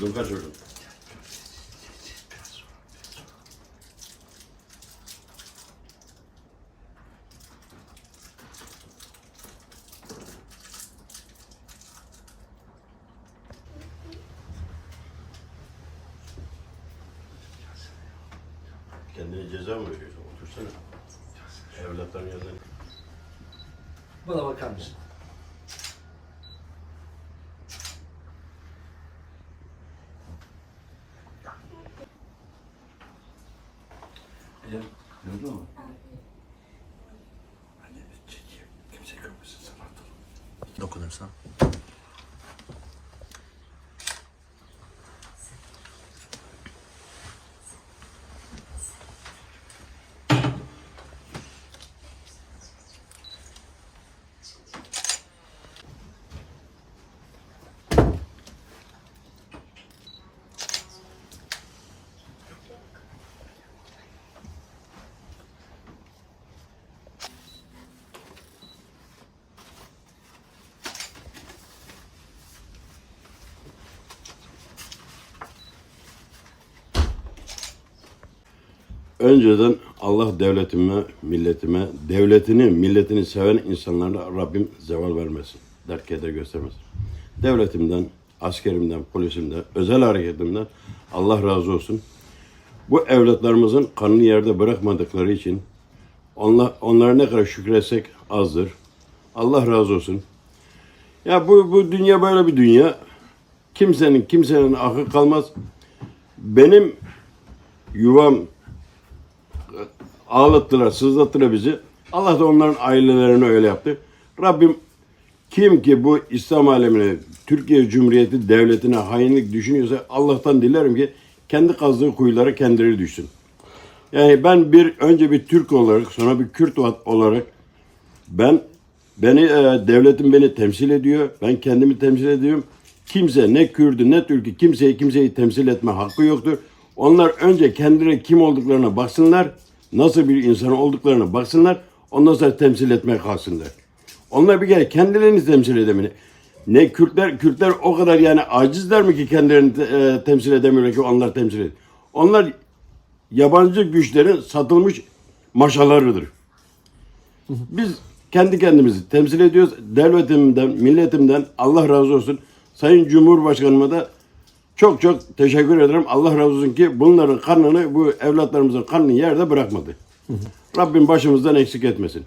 Dur kaç hocam. Kendine ceza mı veriyorsun? Otursana. Evlatların yanına. Bana bakar mısın? Ecem, gördün mü? Anne çekiyor. Kimse görmesin sen rahat ol. Önceden Allah devletime, milletime, devletini, milletini seven insanlara Rabbim zeval vermesin. Dert göstermesin. Devletimden, askerimden, polisimden, özel hareketimden Allah razı olsun. Bu evlatlarımızın kanını yerde bırakmadıkları için onlar, onlara ne kadar şükretsek azdır. Allah razı olsun. Ya bu, bu dünya böyle bir dünya. Kimsenin kimsenin akı kalmaz. Benim yuvam ağlattılar, sızlattılar bizi. Allah da onların ailelerini öyle yaptı. Rabbim kim ki bu İslam alemine, Türkiye Cumhuriyeti devletine hainlik düşünüyorsa Allah'tan dilerim ki kendi kazdığı kuyulara kendileri düşsün. Yani ben bir önce bir Türk olarak sonra bir Kürt olarak ben beni e, devletim beni temsil ediyor. Ben kendimi temsil ediyorum. Kimse ne Kürdü ne Türk'ü kimseyi kimseyi temsil etme hakkı yoktur. Onlar önce kendileri kim olduklarına baksınlar. Nasıl bir insan olduklarına baksınlar. Ondan sonra temsil etmeye kalksınlar. Onlar bir kere kendilerini temsil edemiyor. Ne Kürtler, Kürtler o kadar yani acizler mi ki kendilerini e, temsil edemiyorlar ki onlar temsil ediyor. Onlar yabancı güçlerin satılmış maşalarıdır. Biz kendi kendimizi temsil ediyoruz. Devletimden, milletimden Allah razı olsun. Sayın Cumhurbaşkanıma da çok çok teşekkür ederim. Allah razı olsun ki bunların kanını, bu evlatlarımızın kanını yerde bırakmadı. Rabbim başımızdan eksik etmesin.